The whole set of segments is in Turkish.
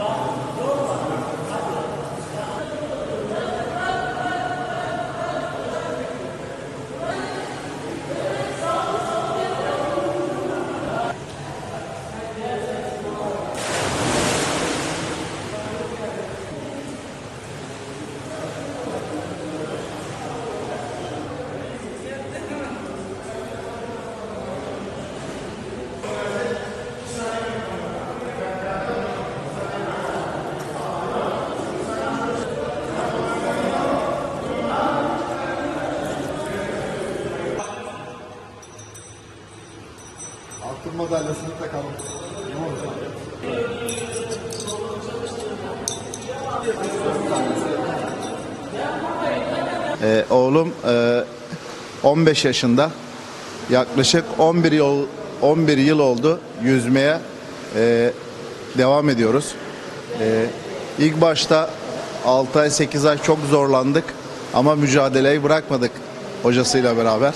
나. Altın madalyasını takalım. Ne olacak? Ee, oğlum e, 15 yaşında. Yaklaşık 11 yıl 11 yıl oldu yüzmeye e, devam ediyoruz. E, ilk başta 6 ay 8 ay çok zorlandık ama mücadeleyi bırakmadık hocasıyla beraber.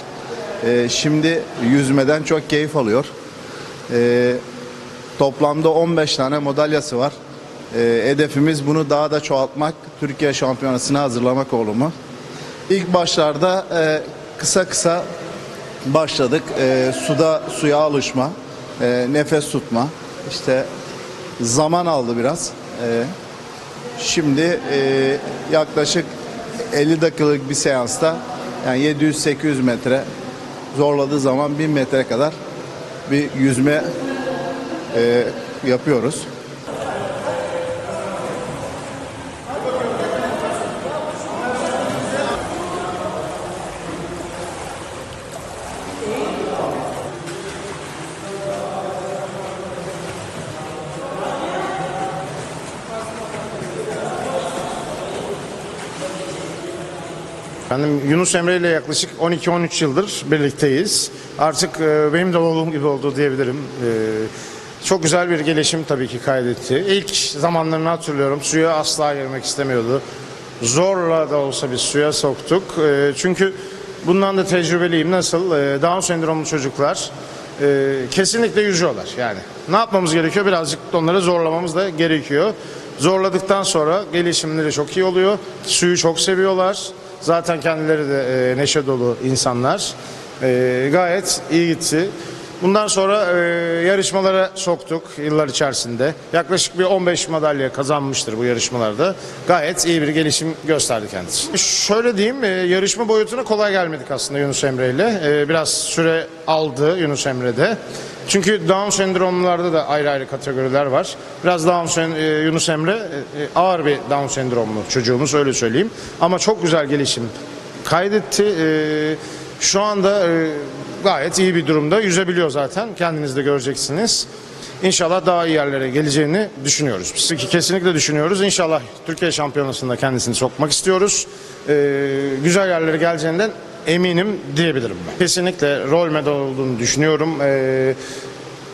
E, şimdi yüzmeden çok keyif alıyor. E, toplamda 15 tane madalyası var. E, hedefimiz bunu daha da çoğaltmak, Türkiye şampiyonasına hazırlamak oğlumu. İlk başlarda e, kısa kısa başladık. E, suda suya alışma, e, nefes tutma. İşte zaman aldı biraz. E, şimdi e, yaklaşık 50 dakikalık bir seansta yani 700-800 metre zorladığı zaman 1000 metre kadar bir yüzme e, yapıyoruz. Efendim Yunus Emre ile yaklaşık 12-13 yıldır birlikteyiz. Artık e, benim de oğlum gibi oldu diyebilirim. E, çok güzel bir gelişim tabii ki kaydetti. İlk zamanlarını hatırlıyorum. Suya asla girmek istemiyordu. Zorla da olsa bir suya soktuk. E, çünkü bundan da tecrübeliyim. Nasıl? E, Down sendromlu çocuklar kesinlikle yüzüyorlar. Yani ne yapmamız gerekiyor? Birazcık onları zorlamamız da gerekiyor. Zorladıktan sonra gelişimleri çok iyi oluyor. Suyu çok seviyorlar. Zaten kendileri de e, neşe dolu insanlar. E, gayet iyi gitti. Bundan sonra e, yarışmalara soktuk yıllar içerisinde. Yaklaşık bir 15 madalya kazanmıştır bu yarışmalarda. Gayet iyi bir gelişim gösterdi kendisi. Şöyle diyeyim, e, yarışma boyutuna kolay gelmedik aslında Yunus Emre ile. E, biraz süre aldı Yunus Emre'de. Çünkü Down sendromlarda da ayrı ayrı kategoriler var. Biraz Down e, Yunus Emre e, e, ağır bir Down sendromlu çocuğumuz öyle söyleyeyim. Ama çok güzel gelişim kaydetti. E, şu anda e, gayet iyi bir durumda. Yüzebiliyor zaten. Kendiniz de göreceksiniz. İnşallah daha iyi yerlere geleceğini düşünüyoruz. Biz kesinlikle düşünüyoruz. İnşallah Türkiye Şampiyonası'nda kendisini sokmak istiyoruz. E, güzel yerlere geleceğinden eminim diyebilirim ben. Kesinlikle rol model olduğunu düşünüyorum. E,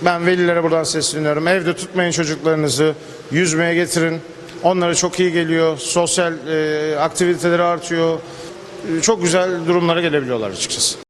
ben velilere buradan sesleniyorum. Evde tutmayın çocuklarınızı. Yüzmeye getirin. Onlara çok iyi geliyor. Sosyal e, aktiviteleri artıyor. E, çok güzel durumlara gelebiliyorlar açıkçası.